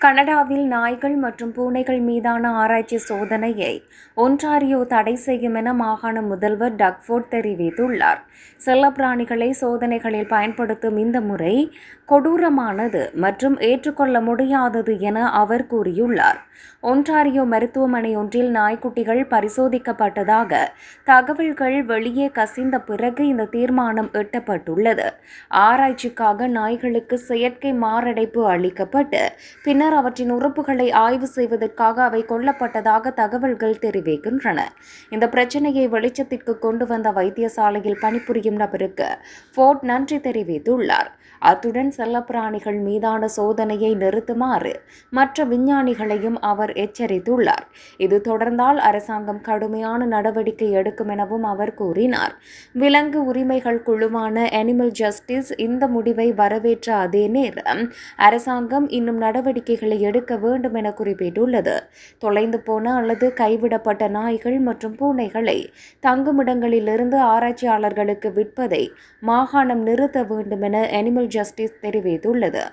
கனடாவில் நாய்கள் மற்றும் பூனைகள் மீதான ஆராய்ச்சி சோதனையை ஒன்றாரியோ தடை செய்யும் என மாகாண முதல்வர் டக்ஃபோர்ட் தெரிவித்துள்ளார். செல்லப்பிராணிகளை சோதனைகளில் பயன்படுத்தும் இந்த முறை கொடூரமானது மற்றும் ஏற்றுக்கொள்ள முடியாதது என அவர் கூறியுள்ளார். ஒன்றாரியோ மருத்துவமனை ஒன்றில் நாய்க்குட்டிகள் பரிசோதிக்கப்பட்டதாக தகவல்கள் வெளியே கசிந்த பிறகு இந்த தீர்மானம் எட்டப்பட்டுள்ளது. ஆராய்ச்சிக்காக நாய்களுக்கு செயற்கை மாரடைப்பு அளிக்கப்பட்டு பின்னர் அவற்றின் உறுப்புகளை ஆய்வு செய்வதற்காக அவை கொல்லப்பட்டதாக தகவல்கள் தெரிவிக்கின்றன. இந்த பிரச்சனையை வெளிச்சத்திற்கு கொண்டு வந்த வைத்தியசாலையில் பணிபுரியும் நபருக்கு ஃபோர்ட் நன்றி தெரிவித்துள்ளார். அத்துடன் செல்லப்பிராணிகள் மீதான சோதனையை நிறுத்துமாறு மற்ற விஞ்ஞானிகளையும் அவர் எச்சரித்துள்ளார். இது தொடர்ந்தால் அரசாங்கம் கடுமையான நடவடிக்கை எடுக்கும் எனவும் அவர் கூறினார். விலங்கு உரிமைகள் குழுவான அனிமல் ஜஸ்டிஸ் இந்த முடிவை வரவேற்ற அதே நேரம் அரசாங்கம் இன்னும் நடவடிக்கைகளை எடுக்க வேண்டும் என குறிப்பிட்டுள்ளது. தொலைந்து போன அல்லது கைவிடப்பட்ட நாய்கள் மற்றும் பூனைகளை தங்குமிடங்களிலிருந்து ஆராய்ச்சியாளர்களுக்கு விற்பதை மாகாணம் நிறுத்த வேண்டும் என அனிமல் ஜஸ்டிஸ் தெரிவித்துள்ளது.